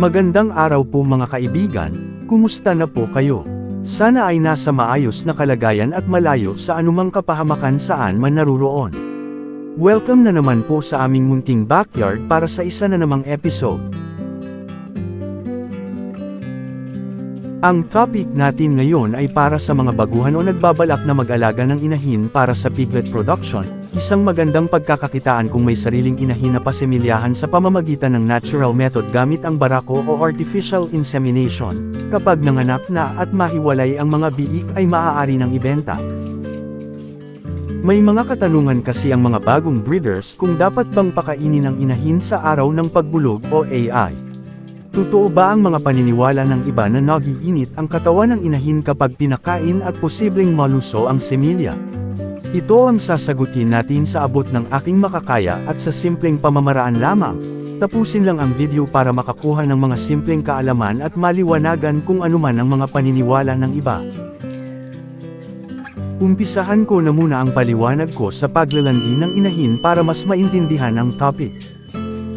Magandang araw po mga kaibigan, kumusta na po kayo? Sana ay nasa maayos na kalagayan at malayo sa anumang kapahamakan saan man naruroon. Welcome na naman po sa aming munting backyard para sa isa na namang episode. Ang topic natin ngayon ay para sa mga baguhan o nagbabalak na mag-alaga ng inahin para sa piglet production, isang magandang pagkakakitaan kung may sariling inahin na pasimilyahan sa pamamagitan ng natural method gamit ang barako o artificial insemination. Kapag nanganak na at mahiwalay ang mga biik ay maaari ng ibenta. May mga katanungan kasi ang mga bagong breeders kung dapat bang pakainin ang inahin sa araw ng pagbulog o AI. Totoo ba ang mga paniniwala ng iba na nagiinit ang katawan ng inahin kapag pinakain at posibleng maluso ang semilya? Ito ang sasagutin natin sa abot ng aking makakaya at sa simpleng pamamaraan lamang. Tapusin lang ang video para makakuha ng mga simpleng kaalaman at maliwanagan kung anuman ang mga paniniwala ng iba. Umpisahan ko na muna ang paliwanag ko sa paglalandi ng inahin para mas maintindihan ang topic.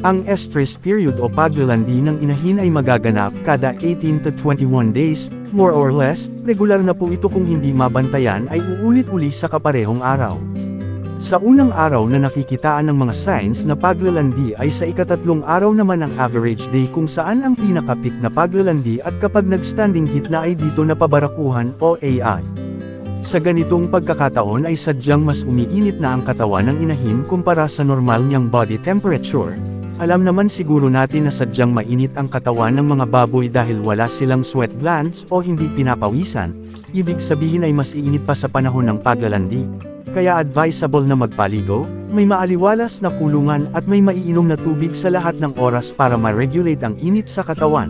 Ang estrus period o paglalandi ng inahin ay magaganap kada 18 to 21 days, more or less, regular na po ito kung hindi mabantayan ay uulit-uli sa kaparehong araw. Sa unang araw na nakikitaan ng mga signs na paglalandi ay sa ikatatlong araw naman ang average day kung saan ang pinakapik na paglalandi at kapag nag-standing na ay dito na pabarakuhan o AI. Sa ganitong pagkakataon ay sadyang mas umiinit na ang katawan ng inahin kumpara sa normal niyang body temperature. Alam naman siguro natin na sadyang mainit ang katawan ng mga baboy dahil wala silang sweat glands o hindi pinapawisan, ibig sabihin ay mas iinit pa sa panahon ng paglalandi. Kaya advisable na magpaligo, may maaliwalas na kulungan at may maiinom na tubig sa lahat ng oras para ma-regulate ang init sa katawan.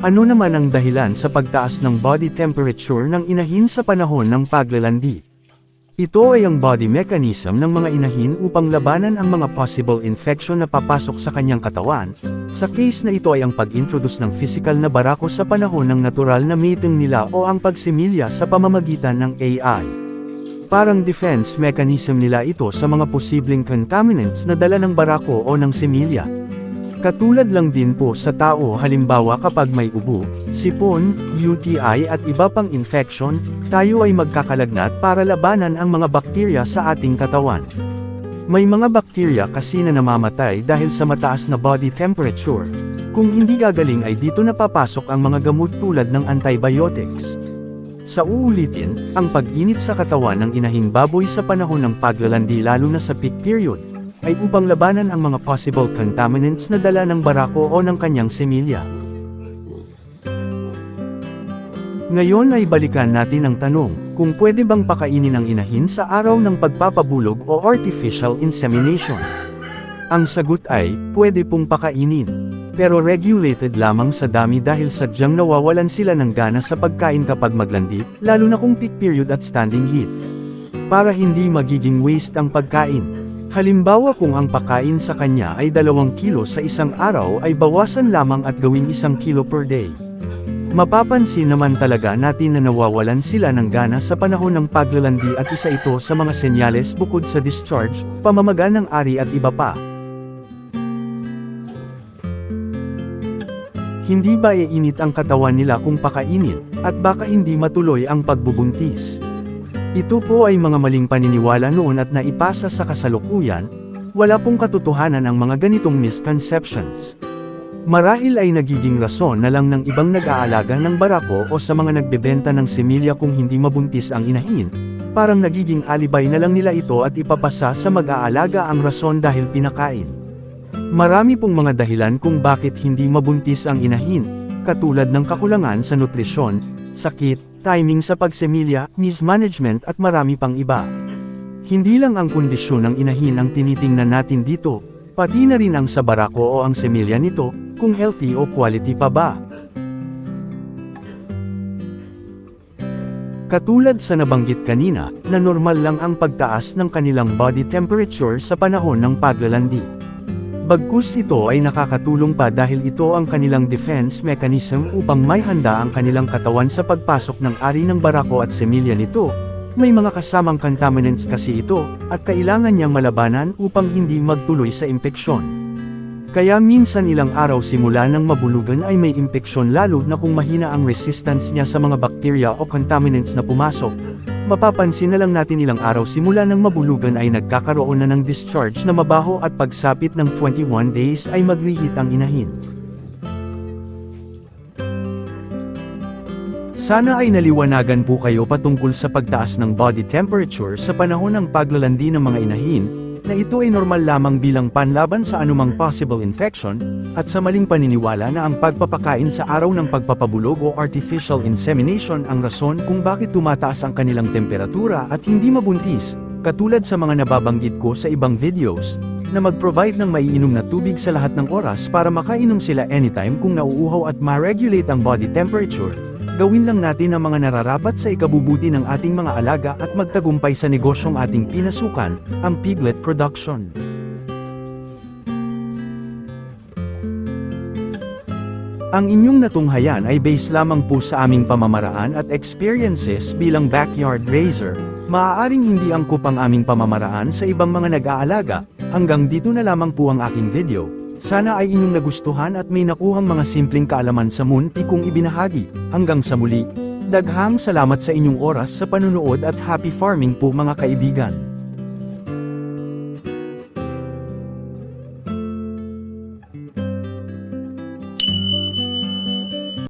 Ano naman ang dahilan sa pagtaas ng body temperature ng inahin sa panahon ng paglalandi? Ito ay ang body mechanism ng mga inahin upang labanan ang mga possible infection na papasok sa kanyang katawan. Sa case na ito ay ang pag-introduce ng physical na barako sa panahon ng natural na mating nila o ang pagsimilya sa pamamagitan ng AI. Parang defense mechanism nila ito sa mga posibleng contaminants na dala ng barako o ng similya. Katulad lang din po sa tao halimbawa kapag may ubo, sipon, UTI at iba pang infection, tayo ay magkakalagnat para labanan ang mga bakterya sa ating katawan. May mga bakterya kasi na namamatay dahil sa mataas na body temperature. Kung hindi gagaling ay dito napapasok ang mga gamot tulad ng antibiotics. Sa uulitin, ang pag-init sa katawan ng inahing baboy sa panahon ng paglalandi lalo na sa peak period, ay upang labanan ang mga possible contaminants na dala ng barako o ng kanyang semilya. Ngayon ay balikan natin ang tanong, kung pwede bang pakainin ang inahin sa araw ng pagpapabulog o artificial insemination. Ang sagot ay, pwede pong pakainin. Pero regulated lamang sa dami dahil sadyang nawawalan sila ng gana sa pagkain kapag maglandi, lalo na kung peak period at standing heat. Para hindi magiging waste ang pagkain. Halimbawa kung ang pakain sa kanya ay 2 kilo sa isang araw ay bawasan lamang at gawing 1 kilo per day. Mapapansin naman talaga natin na nawawalan sila ng gana sa panahon ng paglalandi at isa ito sa mga senyales bukod sa discharge, pamamaga ng ari at iba pa. Hindi ba iinit ang katawan nila kung pakainin, at baka hindi matuloy ang pagbubuntis? Ito po ay mga maling paniniwala noon at naipasa sa kasalukuyan, wala pong katotohanan ang mga ganitong misconceptions. Marahil ay nagiging rason na lang ng ibang nag-aalaga ng barako o sa mga nagbebenta ng semilya kung hindi mabuntis ang inahin, parang nagiging alibay na lang nila ito at ipapasa sa mag-aalaga ang rason dahil pinakain. Marami pong mga dahilan kung bakit hindi mabuntis ang inahin, katulad ng kakulangan sa nutrisyon, sakit, timing sa pagsemilya, mismanagement at marami pang iba. Hindi lang ang kondisyon ng inahin ang tinitingnan natin dito, pati na rin ang sa barako o ang semilya nito, kung healthy o quality pa ba. Katulad sa nabanggit kanina, na normal lang ang pagtaas ng kanilang body temperature sa panahon ng paglalandi. Bagkus ito ay nakakatulong pa dahil ito ang kanilang defense mechanism upang may handa ang kanilang katawan sa pagpasok ng ari ng barako at semilya nito. May mga kasamang contaminants kasi ito, at kailangan niyang malabanan upang hindi magtuloy sa impeksyon. Kaya minsan ilang araw simula ng mabulugan ay may impeksyon lalo na kung mahina ang resistance niya sa mga bakterya o contaminants na pumasok. Mapapansin na lang natin ilang araw simula ng mabulugan ay nagkakaroon na ng discharge na mabaho at pagsapit ng 21 days ay mag-reheat ang inahin. Sana ay naliwanagan po kayo patungkol sa pagtaas ng body temperature sa panahon ng paglalandi ng mga inahin, na ito ay normal lamang bilang panlaban sa anumang possible infection, at sa maling paniniwala na ang pagpapakain sa araw ng pagpapabulog o artificial insemination ang rason kung bakit tumataas ang kanilang temperatura at hindi mabuntis, katulad sa mga nababanggit ko sa ibang videos, na mag-provide ng maiinom na tubig sa lahat ng oras para makainom sila anytime kung nauuhaw at ma-regulate ang body temperature, gawin lang natin ang mga nararapat sa ikabubuti ng ating mga alaga at magtagumpay sa negosyong ating pinasukan, ang piglet production. Ang inyong natunghayan ay base lamang po sa aming pamamaraan at experiences bilang backyard raiser. Maaaring hindi angkop ang aming pamamaraan sa ibang mga nag-aalaga. Hanggang dito na lamang po ang aking video. Sana ay inyong nagustuhan at may nakuhang mga simpleng kaalaman sa munti kong ibinahagi. Hanggang sa muli. Daghang salamat sa inyong oras sa panunood at happy farming po mga kaibigan.